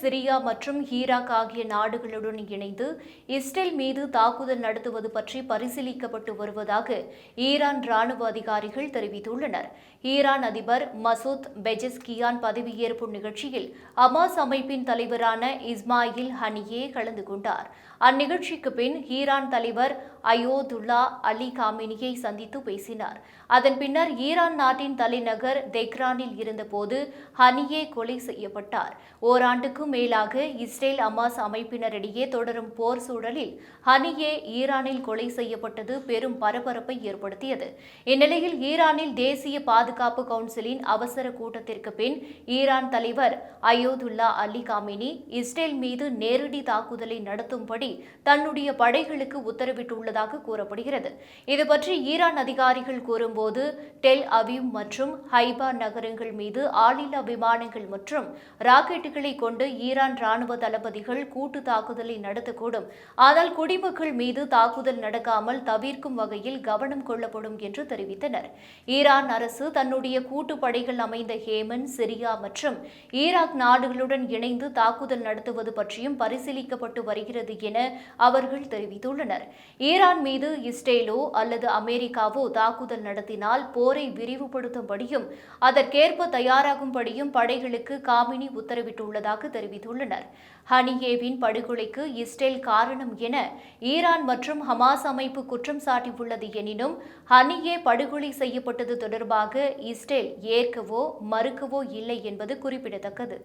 Syria மற்றும் Iraq ஆகிய நாடுகளுடன் இணைந்து இஸ்ரேல் மீது தாக்குதல் நடத்துவது பற்றி பரிசீலிக்கப்பட்டு வருவதாக ஈரான் ராணுவ அதிகாரிகள் தெரிவித்துள்ளனர். ஈரான் அதிபர் மசூத் பெஜஸ்கியான் பதவியேற்பு நிகழ்ச்சியில் அமாஸ் அமைப்பின் தலைவரான இஸ்மாயில் ஹனியே கலந்து கொண்டார். அந்நிகழ்ச்சிக்கு பின் ஈரான் தலைவர் அயோதுல்லா அலி காமினியை சந்தித்து பேசினார். அதன் பின்னர் ஈரான் நாட்டின் தலைநகர் தெஹ்ரானில் இருந்தபோது ஹனியே கொலை செய்யப்பட்டார். ஓராண்டுக்கும் மேலாக இஸ்ரேல் அமாஸ் அமைப்பினரிடையே தொடரும் போர் சூழலில் ஹனியே ஈரானில் கொலை செய்யப்பட்டது பெரும் பரபரப்பை ஏற்படுத்தியது. இந்நிலையில் ஈரானில் தேசிய பாதுகாப்பு கவுன்சிலின் அவசர கூட்டத்திற்கு பின் ஈரான் தலைவர் அயோதுல்லா அலி காமினி இஸ்ரேல் மீது நேரடி தாக்குதலை நடத்தும்படி தன்னுடைய படைகளுக்கு உத்தரவிட்டுள்ளார் உள்ளதாக கூறப்படுகிறது. இதுபற்றி ஈரான் அதிகாரிகள் கூறும்போது டெல் அவீவ் மற்றும் ஹைபா நகரங்கள் மீது ஆளில்லா விமானங்கள் மற்றும் ராக்கெட்டுகளை கொண்டு ஈரான் ராணுவ தளபதிகள் கூட்டு தாக்குதலை நடத்தக்கூடும். ஆனால் குடிமக்கள் மீது தாக்குதல் நடக்காமல் தவிர்க்கும் வகையில் கவனம் கொள்ளப்படும் என்று தெரிவித்தனர். ஈரான் அரசு தன்னுடைய கூட்டு படைகள் அமைந்த ஹேமன் சிரியா மற்றும் ஈராக் நாடுகளுடன் இணைந்து தாக்குதல் நடத்துவது பற்றியும் பரிசீலிக்கப்பட்டு வருகிறது என அவர்கள் தெரிவித்துள்ளனர். ஈரான் மீது இஸ்ரேலோ அல்லது அமெரிக்காவோ தாக்குதல் நடத்தினால் போரை விரிவுபடுத்தும்படியும் அதற்கேற்ப தயாராகும்படியும் படைகளுக்கு காமினி உத்தரவிட்டுள்ளதாக தெரிவித்துள்ளனர். ஹனியேவின் படுகொலைக்கு இஸ்ரேல் காரணம் என ஈரான் மற்றும் ஹமாஸ் அமைப்பு குற்றம் சாட்டியுள்ளது எனினும் ஹனியே படுகொலை செய்யப்பட்டது தொடர்பாக இஸ்ரேல் ஏற்கவோ மறுக்கவோ இல்லை என்பது குறிப்பிடத்தக்கது.